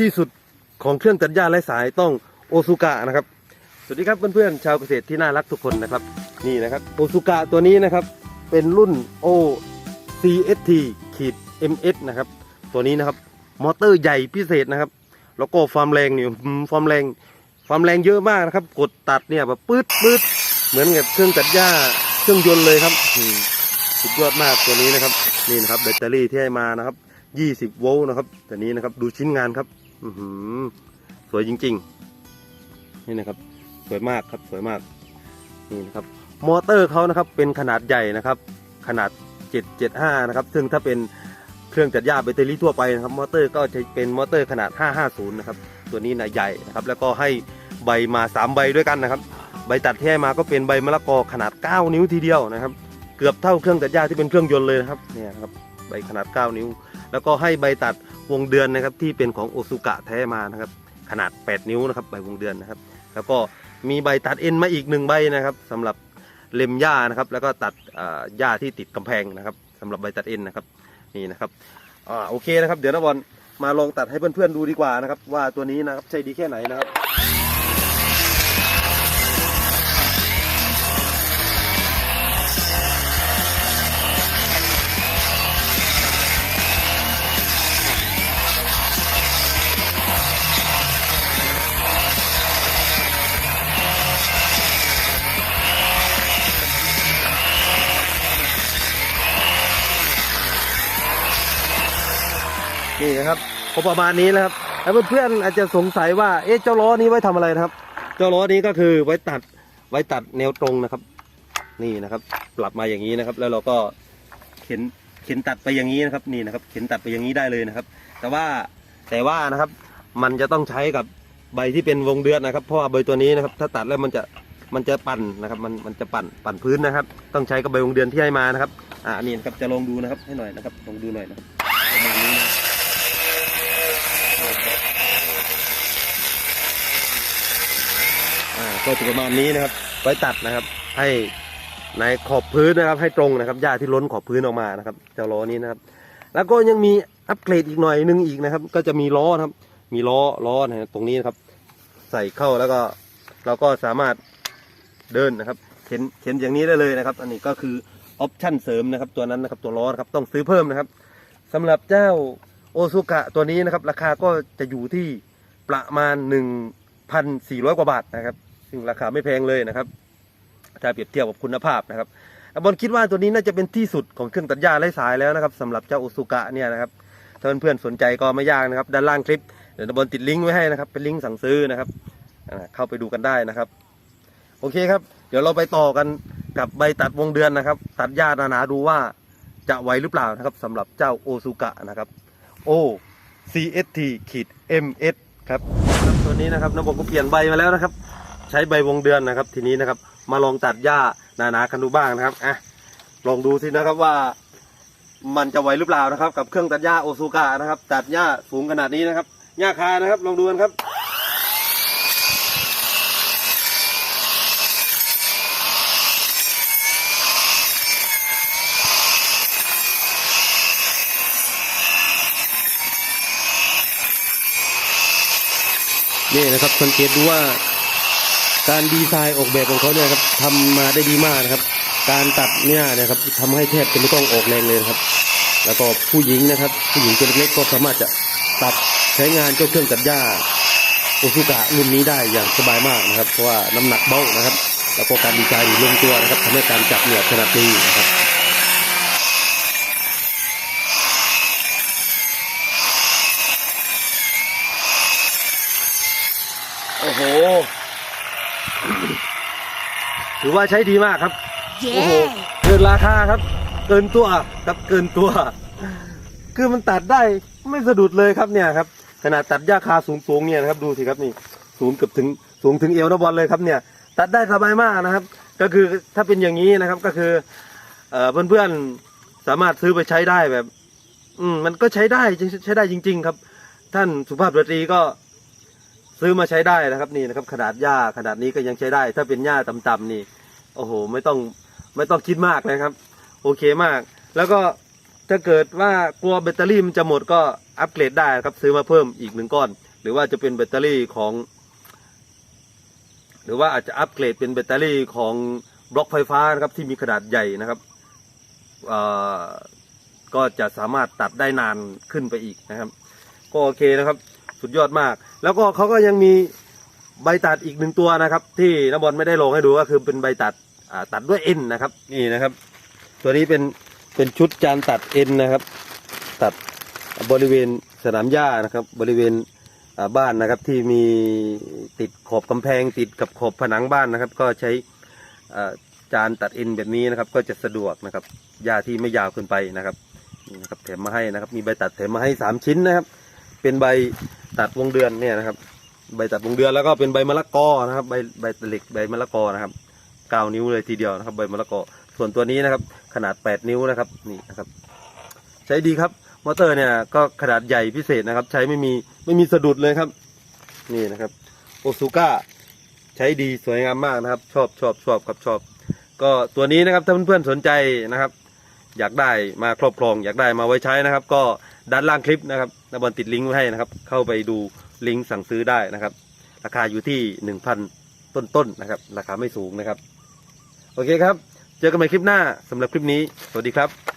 ที่สุดของเครื่องตัดหญ้าไร้สายต้องโอซูกะนะครับ สวัสดีครับเพื่อนๆชาวเกษตรที่น่ารักทุกคนนะครับ นี่นะครับโอซูกะตัวนี้นะครับ เป็นรุ่น O CST ขีด MS นะครับ ตัวนี้นะครับ มอเตอร์ใหญ่พิเศษนะครับ แล้วก็ความแรงนี่อืมความแรงความแรงเยอะมากนะครับ กดตัดเนี่ยแบบปื๊ดปื๊ดเหมือนกับเครื่องตัดหญ้าเครื่องยนต์เลยครับสุดยอดมากตัวนี้นะครับ นี่นะครับแบตเตอรี่ที่ให้มานะครับ 20 โวลต์นะครับตัวนี้นะครับดูชิ้นงานครับ อือสวยจริง ๆ นี่นะครับ สวยมากครับสวยมากนี่นะครับ มอเตอร์เขานะครับ เป็นขนาดใหญ่นะครับ ขนาด 775 นะครับ ซึ่งถ้าเป็นเครื่องจัดหญ้าแบตเตอรี่ทั่วไปนะครับ มอเตอร์ก็จะเป็นมอเตอร์ขนาด 550 นะครับ ตัวนี้นะใหญ่นะครับ แล้วก็ให้ใบมา 3 ใบด้วยกันนะครับ ใบตัดที่ให้มาก็เป็นใบมะละกอขนาด 9 นิ้วทีเดียวนะครับ เกือบเท่าเครื่องตัดหญ้าที่เป็นเครื่องยนต์เลยนะครับ เนี่ยนะครับ ใบขนาด 9 นิ้ว แล้วก็ให้ใบตัดวงเดือนนะครับที่เป็นของโอซุกะแท้มานะครับขนาด 8 นิ้วนะครับใบวงเดือนนะครับ แล้วก็มีใบตัดเอ็นมาอีกหนึ่งใบนะครับสำหรับเล็มหญ้านะครับ แล้วก็ตัดอ่าหญ้าที่ติดกำแพงนะครับสำหรับใบตัดเอ็นนะครับนี่นะครับอ่าโอเคนะครับ เดี๋ยวนะบอลมาลองตัดให้เพื่อนๆดูดีกว่านะครับ ว่าตัวนี้นะครับใช่ดีแค่ไหนนะครับ นี่นะครับก็ประมาณนี้นะครับแล้วเพื่อนๆอาจจะสงสัยว่าเอ๊ะเจ้าล้อนี้ไว้ทำอะไรนะครับ เจ้าล้อนี้ก็คือไว้ตัดไว้ตัดแนวตรงนะครับ นี่นะครับปรับมาอย่างนี้นะครับ แล้วเราก็เข็นเข็นตัดไปอย่างนี้นะครับนี่นะครับ เข็นตัดไปอย่างนี้ได้เลยนะครับ แต่ว่าแต่ว่านะครับมันจะต้องใช้กับใบที่เป็นวงเดือนนะครับ เพราะว่าใบตัวนี้นะครับ ถ้าตัดแล้วมันจะมันจะปั่นนะครับ มันมันจะปั่นปั่นพื้นนะครับ ต้องใช้กับใบวงเดือนที่ให้มานะครับ อ่านี่นะครับจะลองดูนะครับให้หน่อยนะครับลองดูหน่อยนะประมาณนี้นะ อ่า ก็จะประมาณนี้นะครับ ไว้ตัดนะครับ ให้ในขอบพื้นนะครับ ให้ตรงนะครับหญ้าที่ล้นขอบพื้นออกมานะครับเจ้าล้อนี้นะครับ แล้วก็ยังมีอัปเกรดอีกหน่อยนึงอีกนะครับ ก็จะมีล้อนะครับ มีล้อล้อนะตรงนี้นะครับ ใส่เข้าแล้วก็เราก็สามารถเดินนะครับเข็นเข็นอย่างนี้ได้เลยนะครับ อันนี้ก็คือออปชั่นเสริมนะครับ ตัวนั้นนะครับตัวล้อนะครับต้องซื้อเพิ่มนะครับสำหรับเจ้าโอซุกะตัวนี้นะครับ ราคาก็จะอยู่ที่ประมาณ 1,400 กว่าบาทนะครับ ซึ่งราคาไม่แพงเลยนะครับ ถ้าเปรียบเทียบกับคุณภาพนะครับบอลคิดว่าตัวนี้น่าจะเป็นที่สุดของเครื่องตัดหญ้าไร้สายแล้วนะครับสำหรับเจ้าโอซุกะเนี่ยนะครับถ้าเพื่อนๆสนใจก็ไม่ยากนะครับ ด้านล่างคลิปเดี๋ยวบอลติดลิงก์ไว้ให้นะครับ เป็นลิงก์สั่งซื้อนะครับเข้าไปดูกันได้นะครับ โอเคครับ เดี๋ยวเราไปต่อกันกับใบตัดวงเดือนนะครับ ตัดหญ้าหนาๆดูว่าจะไหวหรือเปล่านะครับสำหรับเจ้าโอซุกะนะครับ O CST ขีด MS ครับครับตัวนี้นะครับน้ำบกก็เปลี่ยนใบมาแล้วนะครับ ใช้ใบวงเดือนนะครับ ทีนี้นะครับ มาลองตัดหญ้าหนาๆกันดูบ้างนะครับอะลองดูสินะครับว่า มันจะไหวหรือเปล่านะครับ กับเครื่องตัดหญ้าโอซูกะนะครับ ตัดหญ้าสูงขนาดนี้นะครับหญ้าคานะครับ ลองดูกันครับนี่นะครับสังเกตดูว่า การดีไซน์ออกแบบของเขาเนี่ยครับทำมาได้ดีมากนะครับ การตัดเนี่ยนะครับทำให้แทบจะไม่ต้องออกแรงเลยครับ แล้วก็ผู้หญิงนะครับ ผู้หญิงตัวเล็กก็สามารถจะตัดใช้งานเจ้าเครื่องตัดหญ้าโอซุกะรุ่นนี้ได้อย่างสบายมากนะครับ เพราะว่าน้ำหนักเบานะครับ แล้วก็การดีไซน์ลงตัวนะครับทำให้การจับเนี่ยถนัดดีนะครับโอ้โห ถือว่าใช้ดีมากครับ โอ้โห เกินราคาครับ เกินตัวครับเกินตัว คือมันตัดได้ไม่สะดุดเลยครับเนี่ยครับ ขนาดตัดหญ้าคาสูงๆเนี่ยนะครับดูสิครับนี่ สูงเกือบถึงสูงถึงเอวนะบอลเลยครับเนี่ย ตัดได้สบายมากนะครับ ก็คือถ้าเป็นอย่างนี้นะครับก็คือเอ่อเพื่อนๆสามารถซื้อไปใช้ได้แบบ อืมมันก็ใช้ได้ใช้ได้จริง ๆ ครับ ท่านสุภาพสตรีก็ ซื้อมาใช้ได้นะครับนี่นะครับ ขนาดหญ้าขนาดนี้ก็ยังใช้ได้ ถ้าเป็นหญ้าต่ำๆนี่โอ้โห ไม่ต้องไม่ต้องคิดมากนะครับ โอเคมาก แล้วก็ถ้าเกิดว่ากลัวแบตเตอรี่มันจะหมดก็อัปเกรดได้ครับ ซื้อมาเพิ่มอีกหนึ่งก้อน หรือว่าจะเป็นแบตเตอรี่ของ หรือว่าอาจจะอัปเกรดเป็นแบตเตอรี่ของบล็อกไฟฟ้านะครับที่มีขนาดใหญ่นะครับอ่อก็จะสามารถตัดได้นานขึ้นไปอีกนะครับ ก็โอเคนะครับ สุดยอดมาก แล้วก็เขาก็ยังมีใบตัดอีกหนึ่งตัวนะครับ ที่นบอลไม่ได้ลงให้ดูก็คือเป็นใบตัดอ่าตัดด้วยเอ็นนะครับ นี่นะครับ ตัวนี้เป็นเป็นชุดจานตัดเอ็นนะครับ ตัดบริเวณสนามหญ้านะครับ บริเวณบ้านนะครับที่มีติดขอบกำแพง ติดกับขอบผนังบ้านนะครับ ก็ใช้จานตัดเอ็นแบบนี้นะครับ ก็จะสะดวกนะครับหญ้าที่ไม่ยาวเกินไปนะครับนี่นะครับแถมมาให้นะครับ มีใบตัดแถมมาให้สามชิ้นนะครับ เป็นใบ ตัดวงเดือนเนี่ยนะครับ ใบตัดวงเดือนแล้วก็เป็นใบมะละกอนะครับ ใบใบเหล็กใบมะละกอนะครับเก้านิ้วเลยทีเดียวนะครับ ใบมะละกอ ส่วนตัวนี้นะครับ ขนาดแปดนิ้วนะครับนี่นะครับ ใช้ดีครับมอเตอร์เนี่ยก็ขนาดใหญ่พิเศษนะครับ ใช้ไม่มีไม่มีสะดุดเลยครับ นี่นะครับโอซูก้าใช้ดีสวยงามมากนะครับ ชอบชอบชอบครับชอบ ก็ตัวนี้นะครับถ้าเพื่อนๆสนใจนะครับ อยากได้มาครอบครอง อยากได้มาไว้ใช้นะครับ ก็ด้านล่างคลิปนะครับนบอลติดลิงก์ไว้ให้นะครับ เข้าไปดูลิงก์สั่งซื้อได้นะครับ ราคาอยู่ที่หนึ่งพันต้นๆนะครับ ราคาไม่สูงนะครับ โอเคครับ เจอกันใหม่คลิปหน้าสำหรับคลิปนี้ สวัสดีครับ